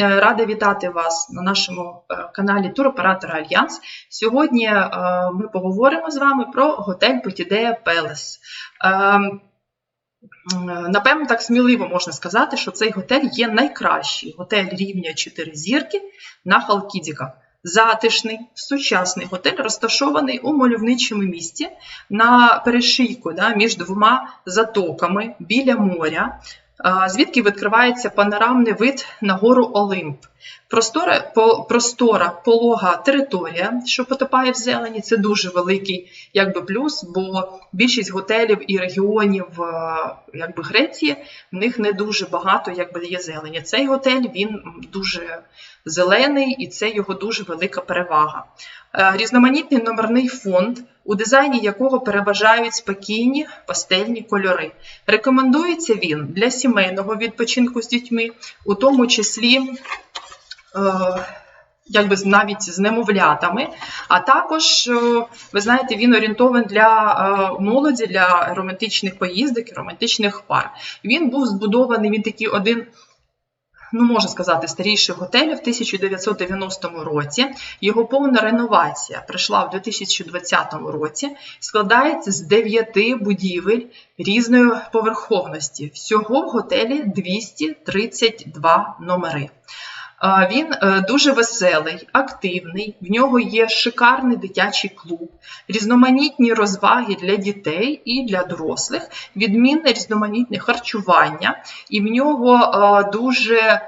Е, Рада вітати вас на нашому е, каналі Туроператора Альянс. Сьогодні е, ми поговоримо з вами про готель Потідея Пелес. Напевно, так сміливо можна сказати, що цей готель є найкращий готель рівня 4 зірки на Халкідіках. Затишний, сучасний готель розташований у мальовничому місті на перешийку да, між двома затоками біля моря, звідки відкривається панорамний вид на гору Олимп. Простора, по, простора полога територія, що потопає в зелені, це дуже великий якби, плюс, бо більшість готелів і регіонів е, якби, Греції в них не дуже багато якби, є зелені. Цей готель він дуже зелений і це його дуже велика перевага. Е, Різноманітний номерний фонд, у дизайні якого переважають спокійні пастельні кольори. Рекомендується він для сімейного відпочинку з дітьми, у тому числі якби навіть з немовлятами. А також, е, ви знаєте, він орієнтований для е, молоді, для романтичних поїздок, романтичних пар. Він був збудований, він такий один. Ну, можна сказати, старіший готель в 1990 році. Його повна реновація прийшла в 2020 році. Складається з 9 будівель різної поверховності. Всього в готелі 232 номери. Він е, дуже веселий, активний. В нього є шикарний дитячий клуб, різноманітні розваги для дітей і для дорослих, відмінне різноманітне харчування, і в нього е, дуже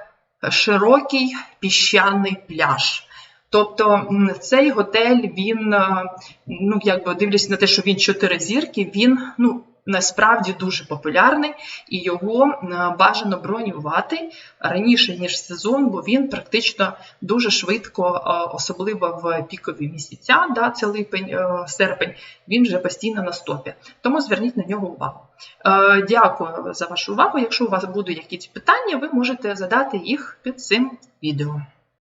широкий піщаний пляж. Тобто цей готель, він, е, ну якби дивлячись на те, що він чотири зірки, він ну насправді дуже популярний і його е, бажано бронювати раніше ніж сезон, бо він практично дуже швидко, е, особливо в пікові місяця, да, це липень, е, серпень, він вже постійно на стопі. Тому зверніть на нього увагу. Дякую за вашу увагу. Якщо у вас будуть якісь питання, ви можете задати їх під цим відео.